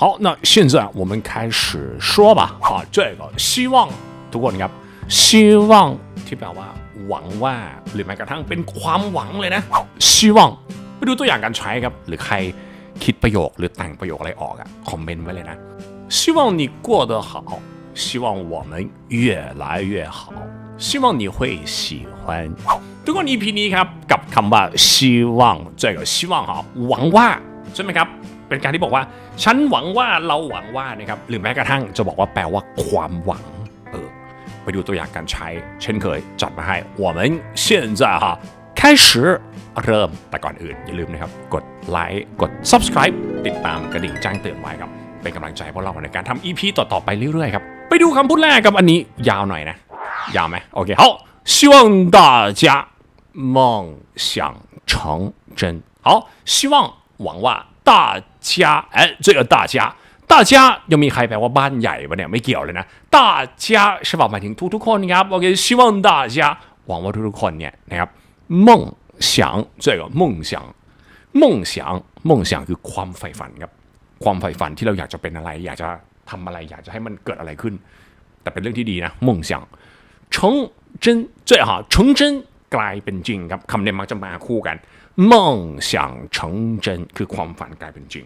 好，那现在我们开始说吧。啊，这个希望ทุกคนครับ希望ที่แปลว่า หวังว่า หรือแม้กระทั่งเป็นความหวังเลยนะ希望ไปดูตัวอย่างการใช้ครับ หรือใครคิดประโยคหรือแต่งประโยคอะไรออกอะคอมเมนต์ไว้เลยนะ希望你过得好希望我们越来越好希望你会喜欢ทุกคน EP นี้ครับกับคำว่า希望这个希望哈หวังว่าใช่ไหมครับ เป็นการที่บอกว่า ฉันหวังว่าเราหวังว่านะครับ หรือแม้กระทั่งจะบอกว่าแปลว่าความหวัง เออ ไปดูตัวอย่างการใช้ เช่นเคยจัดมาให้我们现在哈开始เริ่มแต่ก่อนอื่น อย่าลืมนะครับ กดไลค์กด subscribe ติดตามกระดิ่งแจ้งเตือนไว้ครับ เป็นกำลังใจให้พวกเราในการทำ EP ต่อ ๆ ไปเรื่อย ๆ ครับ ไปดูคำพูดแรกกับอันนี้ยาวหน่อยนะ ยาวไหมโอเค好希望大家梦想成真好希望หวังว่า大 家哎这个大家大家ยังมีใครแปลว่าบ้านใหญ่ปะเนี่ยไม่เกี่ยวเลยนะ大家ใช่ป่ะหมายถึงทุกๆคนครับโอเค希望大家หวังว่าทุกๆคนเนี่ยนะครับ梦想这个梦想梦想梦想คือความใฝ่ฝันครับ ความใฝ่ฝันที่เราอยากจะเป็นอะไร อยากจะทำอะไร อยากจะให้มันเกิดอะไรขึ้น แต่เป็นเรื่องที่ดีนะ梦想成真最好成真กลายเป็นจริงครับคำนี้มักจะมาคู่กัน 梦想成真คือความฝันกลายเป็นจริง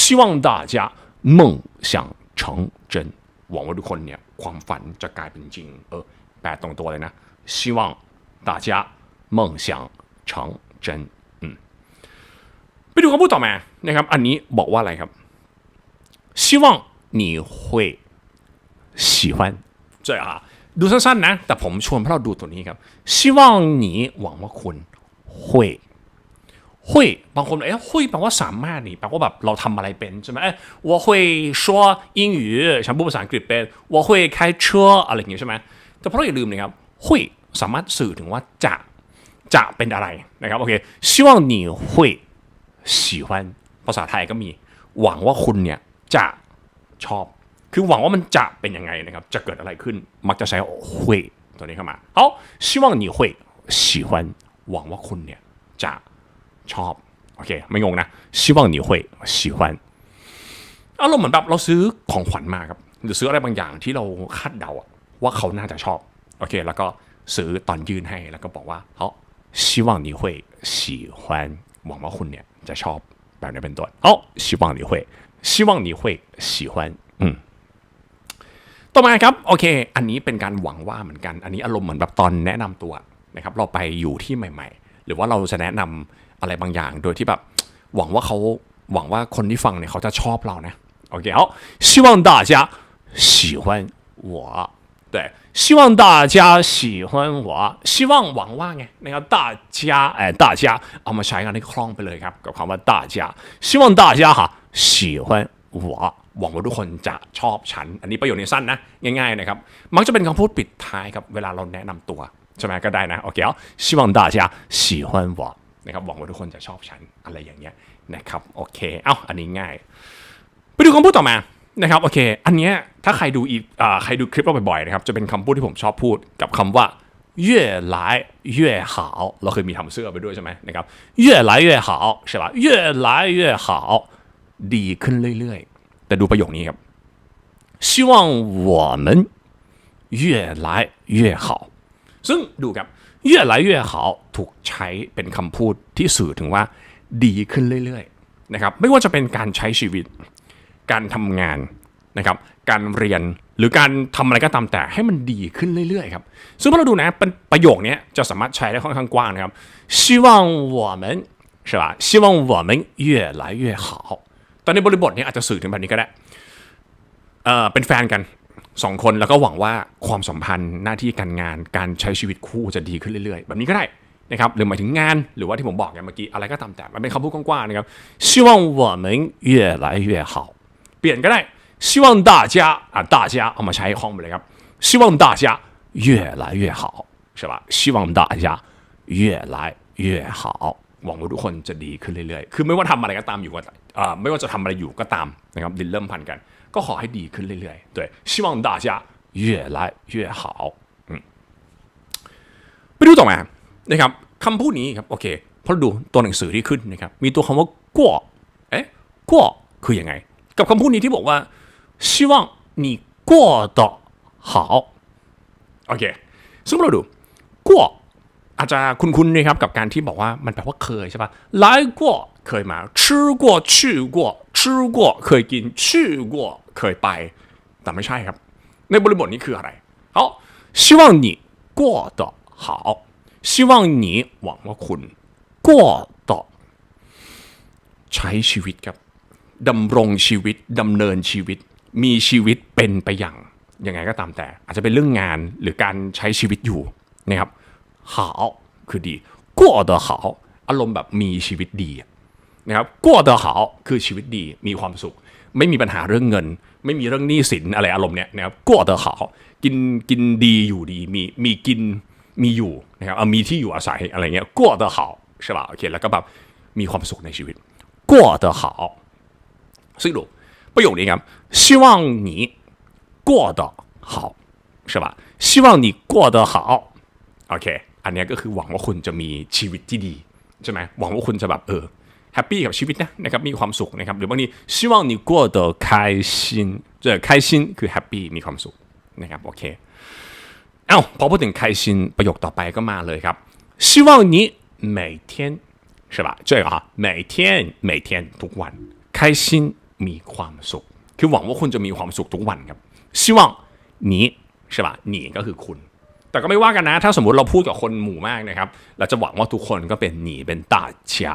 希望大家梦想成真หวังว่าทุกคนเนี่ยความฝันจะกลายเป็นจริง เออแปลตรงตัวเลยนะ希望大家梦想成真อืมไปดูคำพูดต่อมานะครับ อันนี้บอกว่าอะไรครับ希望你会喜欢这啊ดูสั้นๆนะ แต่ผมชวนพวกเราดูตัวนี้ครับ希望你หวังว่าคุณ会 会บางคนบอกเอ๊ะ会แปลว่าสามารถนี่แปลว่าแบบเราทำอะไรเป็นใช่ไหมเอ้ย我会说英语ฉันพูดภาษาอังกฤษเป็น我会开车อะไรอย่างเงี้ยใช่ไหมแต่พวกเราอย่าลืมนะครับ会สามารถสื่อถึงว่าจะจะเป็นอะไรนะครับโอเค希望你会喜欢ภาษาไทยก็มี หวังว่าคุณเนี่ยจะชอบ คือหวังว่ามันจะเป็นยังไงนะครับ จะเกิดอะไรขึ้น มักจะใช้会ตัวนี้เข้ามา好希望你会喜欢หวังว่าคุณเนี่ยจะ ชอบ โอเค ไม่งงนะ希望你会喜欢อารมณ์เหมือนแบบเราซื้อของขวัญมาครับ หรือซื้ออะไรบางอย่างที่เราคาดเดาอะว่าเขาน่าจะชอบ โอเค แล้วก็ซื้อตอนยื่นให้ แล้วก็บอกว่า好希望你会喜欢หวังว่าคุณเนี่ยจะชอบแบบนี้เป็นต้น好希望你会希望你会喜欢อืม ต่อมาครับโอเค อันนี้เป็นการหวังว่าเหมือนกัน อันนี้อารมณ์เหมือนแบบตอนแนะนำตัวนะครับ เราไปอยู่ที่ใหม่ ๆ หรือว่าเราจะแนะนำ อะไรบางอย่าง โดยที่แบบหวังว่าเขาหวังว่าคนที่ฟังเนี่ยเขาจะชอบเรานะโอเค好希望大家喜欢我对希望大家喜欢我希望หวังว่าไงนะครับ大家เอ่อ大家เอามาใช้กันให้คล่องไปเลยครับกับคำว่า大家希望大家哈喜欢我หวังว่าทุกคนจะชอบฉัน อันนี้ประโยคนี้สั้นนะ ง่ายๆนะครับ มักจะเป็นคำพูดปิดท้ายครับเวลาเราแนะนำตัวใช่ไหมก็ได้นะ โอเคเอา希望大家喜欢我 นะครับหวังว่าทุกคนจะชอบฉันอะไรอย่างเงี้ยนะครับ โอเค เอ้า อันนี้ง่าย ไปดูคำพูดต่อมานะครับ โอเค อันเนี้ยถ้าใครดูอีอ่าใครดูคลิปเราบ่อยๆนะครับ จะเป็นคำพูดที่ผมชอบพูดกับคำว่า越来越好เราเคยมีทำเสื้อไปด้วยใช่ไหมนะครับ越来越好ใช่ปะ越来越好ดีขึ้นเรื่อยๆ แต่ดูประโยคนี้ครับ希望我们越来越好ซึ่งดูครับ 越来越好ถูกใช้เป็นคำพูดที่สื่อถึงว่าดีขึ้นเรื่อยๆนะครับไม่ว่าจะเป็นการใช้ชีวิต การทำงานนะครับ การเรียนหรือการทำอะไรก็ตามแต่ให้มันดีขึ้นเรื่อยๆครับซึ่งพอเราดูนะเป็นประโยคนี้จะสามารถใช้ได้ค่อนข้างกว้างนะครับ希望我们是吧希望我们越来越好ตอนในบริบทนี้อาจจะสื่อถึงแบบนี้ก็ได้เอ่อเป็นแฟนกัน สองคนแล้วก็หวังว่าความสัมพันธ์หน้าที่การงานการใช้ชีวิตคู่จะดีขึ้นเรื่อยๆ แบบนี้ก็ได้นะครับหรือหมายถึงงานหรือว่าที่ผมบอกอย่างเมื่อกี้อะไรก็ตามแต่มันเป็นคำพูดกว้างๆนะครับ希望我们越来越好เปลี่ยนก็ได้希望大家啊大家เอามาใช้ห้องไปเลยครับ希望大家越来越好ใช่ปะ希望大家越来越好หวังว่าทุกคนจะดีขึ้นเรื่อยๆ คือไม่ว่าทำอะไรก็ตามอยู่ก็อ่า ไม่ว่าจะทำอะไรอยู่ก็ตามนะครับดินเริ่มพันกัน ก็ขอให้ดีขึ้นเรื่อยๆ对希望大家越来越好อืมไปดูต่อมานะครับคำพูดนี้ครับโอเคพอดูตัวหนังสือที่ขึ้นนะครับมีตัวคำว่ากัวเอ๊ะกัวคือยังไง กับคำพูดนี้ที่บอกว่า希望你过得好โอเคซึ่งเราดูกัวอาจจะคุ้นๆนะครับกับการที่บอกว่ามันแปลว่าเคยใช่ปะ来过 เคยมา吃过去过吃过เคยกิน去过เคยไป แต่ไม่ใช่ครับ ในบริบทนี้คืออะไร好希望你过得好希望你หวังว่าคุณ过得ใช้ชีวิตครับดำรงชีวิตดำเนินชีวิต มีชีวิตเป็นไปอย่างยังไงก็ตามแต่ อาจจะเป็นเรื่องงานหรือการใช้ชีวิตอยู่นะครับ好คือดี过得好อารมณ์แบบมีชีวิตดี นะครับ过得好คือชีวิตดี มีความสุข ไม่มีปัญหาเรื่องเงิน ไม่มีเรื่องหนี้สินอะไรอารมณ์เนี้ยนะครับ过得好กินกินดีอยู่ดี มีมีกินมีอยู่นะครับเอามีที่อยู่อาศัยอะไรเงี้ย过得好ใช่ป่ะโอเคแล้วก็แบบมีความสุขในชีวิต过得好ซึ่งดูประโยคนี้ครับ希望你过得好ใช่ป่ะ希望你过得好โอเค อันเนี้ยก็คือหวังว่าคุณจะมีชีวิตที่ดีใช่ไหมหวังว่าคุณจะแบบเออ แฮปปี้กับชีวิตนะนะครับมีความสุขนะครับหรือบางที希望你过得开心这开心คือแฮปปี้มีความสุขนะครับโอเคเอ้าพอพูดถึง开心ประโยคต่อไปก็มาเลยครับ希望你每天是吧这个啊每天每天ทุกวัน开心มีความสุข คือหวังว่าคุณจะมีความสุขทุกวันครับ希望你ใช่ป่ะ你ก็คือคุณ แต่ก็ไม่ว่ากันนะ ถ้าสมมุติเราพูดกับคนหมู่มากนะครับ เราจะหวังว่าทุกคนก็เป็นหนีเป็น大家ใช่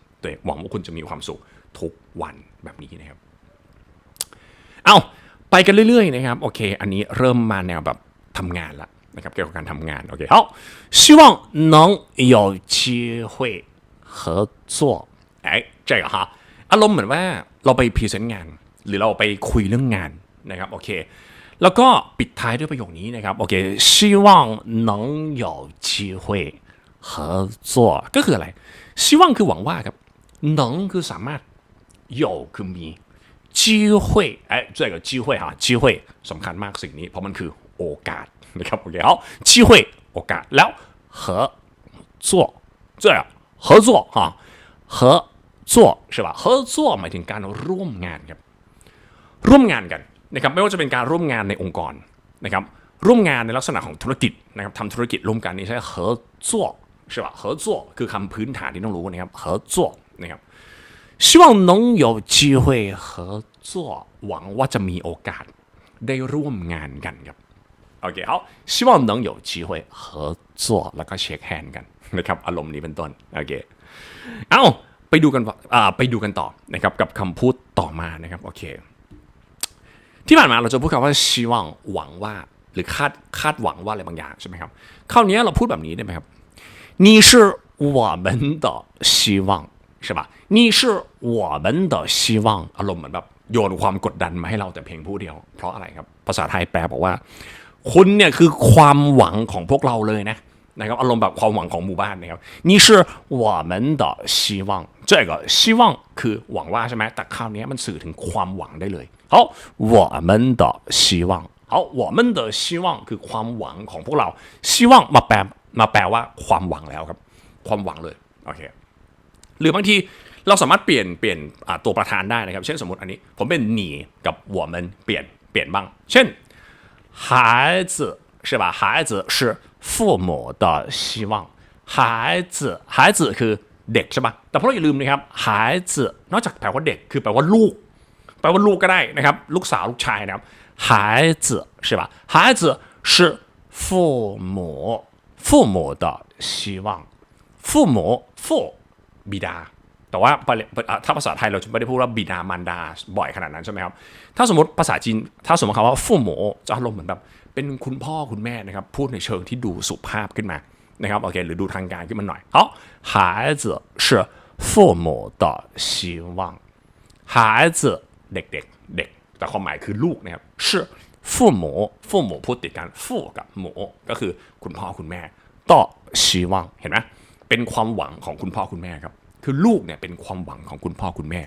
对หวังว่าคุณจะมีความสุขทุกวันแบบนี้นะครับ เอาไปกันเรื่อยๆนะครับโอเค อันนี้เริ่มมาแนวแบบทำงานละนะครับเกี่ยวกับการทำงานโอเค好希望能有机会合作哎这个哈อารมณ์เหมือนว่าเราไปพรีเซนต์งาน หรือเราไปคุยเรื่องงานนะครับโอเค แล้วก็ปิดท้ายด้วยประโยคนี้นะครับโอเค希望能有机会合作ก็คืออะไร希望คือหวังว่าครับ 能คือสามารถ有คือมี机会哎这个机会哈机会สำคัญมากสิ่งนี้ เพราะมันคือโอกาสนะครับโอเค好机会โอกาสแล้ว合作这样合作哈合作ใช่ป่ะ合作หมายถึงการร่วมงานครับ ร่วมงานกันนะครับไม่ว่าจะเป็นการร่วมงานในองค์กรนะครับร่วมงานในลักษณะของธุรกิจนะครับทำธุรกิจร่วมกันนี่ใช้合作ใช่ป่ะ合作คือคำพื้นฐานที่ต้องรู้นะครับ合作 นะครับ希望能有机会合作หวังว่าจะมีโอกาสได้ร่วมงานกันครับโอเคเอา希望能有机会合作แล้วก็เช็คแฮนด์กันนะครับอารมณ์นี้เป็นต้นโอเคเอาไปดูกันอ่าไปดูกันต่อนะครับกับคำพูดต่อมานะครับโอเค ที่ผ่านมาเราจะพูดคำว่า希望หวังว่า หรือคาดคาดหวังว่าอะไรบางอย่างใช่ไหมครับคราวนี้เราพูดแบบนี้ได้ไหมครับ你是我们的希望 ใช่ปะ你是我们的希望อารมณ์เหมือนแบบโยนความกดดันมาให้เราแต่เพียงผู้เดียว เพราะอะไรครับ ภาษาไทยแปลบอกว่า คุณเนี่ยคือความหวังของพวกเราเลยนะนะครับอารมณ์แบบความหวังของหมู่บ้านนะครับ你是我们的希望这个希望คือหวังว่าใช่ไหมแต่คราวนี้มันสื่อถึงความหวังได้เลย好我们的希望好我们的希望คือความหวังของพวกเรา希望มาแปลมาแปลว่าความหวังแล้วครับ ความหวังเลยโอเค หรือบางทีเราสามารถเปลี่ยนเปลี่ยนอ่าตัวประธานได้นะครับ เช่นสมมติอันนี้ ผมเป็นหนีกับ我们เปลี่ยนเปลี่ยนบ้าง เช่น孩子是吧孩子是父母的希望孩子孩子คือเด็กใช่ปะแต่พวกเราอย่าลืมนะครับ孩子นอกจากแปลว่าเด็กคือแปลว่าลูก แปลว่าลูกก็ได้นะครับ ลูกสาวลูกชายนะครับ孩子是吧孩子是父母父母的希望父母父 บิดา แต่ว่าถ้าภาษาไทยเราจะไม่ได้พูดว่าบิดามารดาบ่อยขนาดนั้นใช่ไหมครับ ถ้าสมมติภาษาจีน ถ้าสมมติคำว่าฟู่หมูจะอารมณ์เหมือนแบบเป็นคุณพ่อคุณแม่นะครับ พูดในเชิงที่ดูสุภาพขึ้นมานะครับโอเคหรือดูทางการขึ้นมาหน่อย好孩子是父母的希望孩子เด็กๆเด็ก แต่ความหมายคือลูกนะครับ是父母父母พูดติดกัน父กับหมูก็คือคุณพ่อคุณแม่ต่อ希望เห็นไหม เป็นความหวังของคุณพ่อคุณแม่ครับ คือลูกเนี่ยเป็นความหวังของคุณพ่อคุณแม่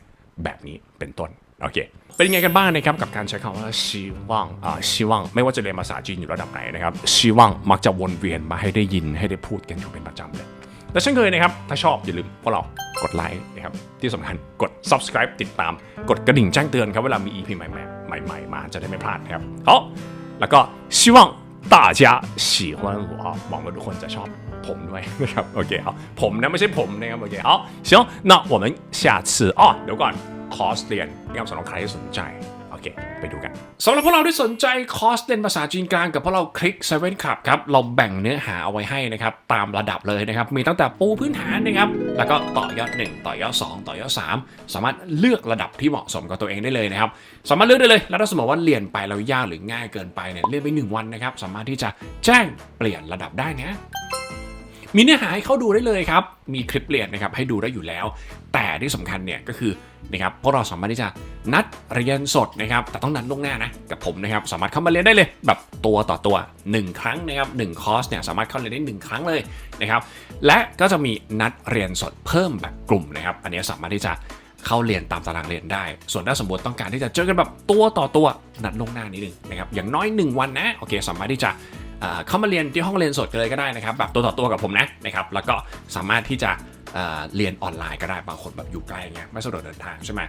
แบบนี้เป็นต้นโอเค เป็นยังไงกันบ้างนะครับกับการใช้คำว่า希望อ่า希望ไม่ว่าจะเรียนภาษาจีนอยู่ระดับไหนนะครับ希望มักจะวนเวียนมาให้ได้ยินให้ได้พูดกันอยู่เป็นประจำเลย และเช่นเคยนะครับ ถ้าชอบอย่าลืมพวกเรากดไลค์นะครับ ที่สำคัญกด subscribe ติดตาม กดกระดิ่งแจ้งเตือนครับ เวลามี EP ใหม่ๆใหม่ๆมาจะได้ไม่พลาดนะครับ好แล้วก็希望大家喜欢我หวังว่าทุกคนจะชอบ ผมด้วยนะครับโอเคเอาผมนะไม่ใช่ผมนะครับโอเคเอา行那我们下次อ๋อเดี๋ยวก่อนคอร์สเรียนนะครับสำหรับใครที่สนใจ โอเค ไปดูกันสำหรับพวกเราที่สนใจคอร์สเรียนภาษาจีนกลางกับพวกเราคลิก7 Club ครับ เราแบ่งเนื้อหาเอาไว้ให้นะครับ ตามระดับเลยนะครับ มีตั้งแต่ปูพื้นฐานนะครับ แล้วก็ต่อยอด 1 ต่อยอด 2 ต่อยอด 3 สามารถเลือกระดับที่เหมาะสมกับตัวเองได้เลยนะครับ สามารถเลือกได้เลย แล้วถ้าสมมติว่าเรียนไปแล้วยากหรือง่ายเกินไปเนี่ยเรียนไป 1 วันนะครับ สามารถที่จะแจ้งเปลี่ยนระดับได้นะ มีเนื้อหาให้เข้าดูได้เลยครับ มีคลิปเรียนนะครับให้ดูได้อยู่แล้ว แต่ที่สำคัญเนี่ยก็คือนะครับพวกเราสามารถที่จะนัดเรียนสดนะครับ แต่ต้องนัดล่วงหน้านะ กับผมนะครับสามารถเข้ามาเรียนได้เลย แบบตัวต่อตัว 1 ครั้งนะครับ1คอร์สเนี่ยสามารถเข้าเรียนได้ 1 ครั้งเลยนะครับ และก็จะมีนัดเรียนสดเพิ่มแบบกลุ่มนะครับ อันนี้สามารถที่จะเข้าเรียนตามตารางเรียนได้ ส่วนถ้าสมมติต้องการที่จะเจอกันแบบตัวต่อตัวนัดล่วงหน้านิดนึงนะครับ อย่างน้อย 1 วันนะ โอเค สามารถที่จะ เข้ามาเรียนที่ห้องเรียนสดกันเลยก็ได้นะครับ แบบตัวต่อตัวกับผมนะนะครับแล้วก็สามารถที่จะเรียนออนไลน์ก็ได้บางคนแบบอยู่ไกลเงี้ยไม่สะดวกเดินทางใช่ไหม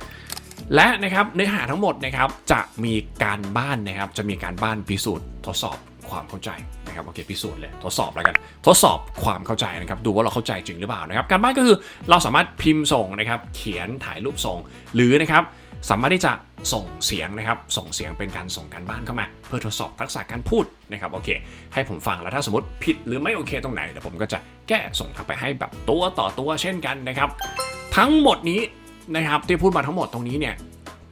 และนะครับเนื้อหาทั้งหมดนะครับจะมีการบ้านนะครับจะมีการบ้านพิสูจน์ทดสอบความเข้าใจนะครับโอเคพิสูจน์เลยทดสอบแล้วกันทดสอบความเข้าใจนะครับดูว่าเราเข้าใจจริงหรือเปล่านะครับการบ้านก็คือเราสามารถพิมพ์ส่งนะครับเขียนถ่ายรูปส่งหรือนะครับ สามารถที่จะส่งเสียงนะครับ ส่งเสียงเป็นการส่งการบ้านเข้ามา เพื่อทดสอบทักษะการพูดนะครับโอเค ให้ผมฟังแล้วถ้าสมมติผิดหรือไม่โอเคตรงไหนเดี๋ยวผมก็จะแก้ส่งกลับไปให้แบบตัวต่อตัวเช่นกันนะครับ ทั้งหมดนี้นะครับที่พูดมาทั้งหมดตรงนี้เนี่ย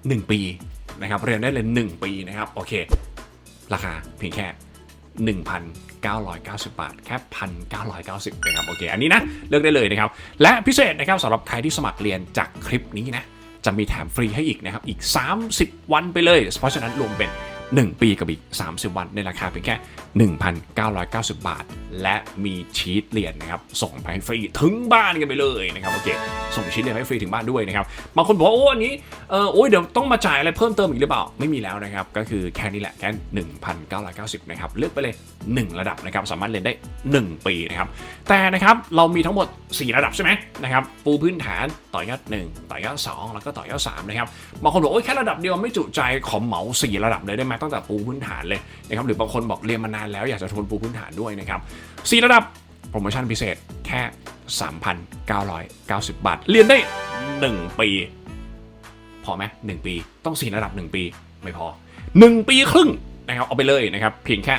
หนึ่งปีนะครับเรียนได้เลย1ปีนะครับโอเค ราคาเพียงแค่ 1,990 บาท แค่1,990นะครับโอเค อันนี้นะเลือกได้เลยนะครับ และพิเศษนะครับสำหรับใครที่สมัครเรียนจากคลิปนี้นะ จะมีแถมฟรีให้อีกนะครับ อีก 30 วันไปเลย เพราะฉะนั้นรวมเป็น 1 ปีกับอีก 30 วันในราคาเพียงแค่ 1,990 บาท และมีชีตเรียนนะครับ ส่งไปฟรีถึงบ้านกันไปเลยนะครับโอเคส่งชีตเรียนให้ฟรีถึงบ้านด้วยนะครับบางคนบอกว่าโอ้อันนี้เออโอ้ยเดี๋ยวต้องมาจ่ายอะไรเพิ่มเติมอีกหรือเปล่าไม่มีแล้วนะครับก็คือแค่นี้แหละแค่1,990นะครับเลือกไปเลย 1 ระดับนะครับสามารถเรียนได้ 1 ปีนะครับแต่นะครับเรามีทั้งหมด 4 ระดับใช่ไหมนะครับปูพื้นฐานต่อยอด 1 ต่อยอด 2 แล้วก็ต่อยอด3นะครับบางคนบอกโอ้ยแค่ระดับเดียวไม่จุใจขอเหมา 4 ระดับเลยได้ไหมตั้งแต่ปูพื้นฐานเลยนะครับหรือบางคนบอกเรียนมานานแล้วอยากจะทวนปูพื้นฐานด้วยนะครับ4ระดับโปรโมชั่นพิเศษแค่ 3,990 บาท เรียนได้ 1 ปี พอไหมหนึ่งปีต้องสี่ระดับ 1 ปี ไม่พอ 1 ปีครึ่ง นะครับเอาไปเลยนะครับเพียงแค่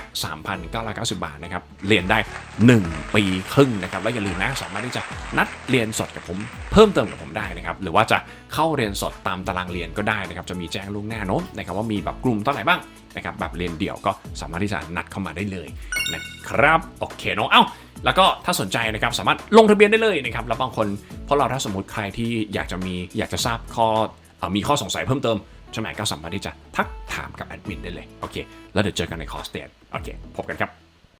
3,990 บาทนะครับเรียนได้ 1 ปีครึ่งนะครับแล้วอย่าลืมนะสามารถที่จะนัดเรียนสดกับผมเพิ่มเติมกับผมได้นะครับหรือว่าจะเข้าเรียนสดตามตารางเรียนก็ได้นะครับจะมีแจ้งล่วงหน้าโน้นนะครับว่ามีแบบกลุ่มตอนไหนบ้างนะครับแบบเรียนเดี่ยวก็สามารถที่จะนัดเข้ามาได้เลยนะครับโอเคเนาะเอ้าแล้วก็ถ้าสนใจนะครับสามารถลงทะเบียนได้เลยนะครับแล้วบางคนเพราะเราถ้าสมมติใครที่อยากจะมีอยากจะทราบข้ออมีข้อสงสัยเพิ่มเติม ใช่ไหมก็สามารถที่จะทักถามกับแอดมินได้เลย โอเค แล้วเดี๋ยวเจอกันในคอร์สเตดโอเค พบกันครับ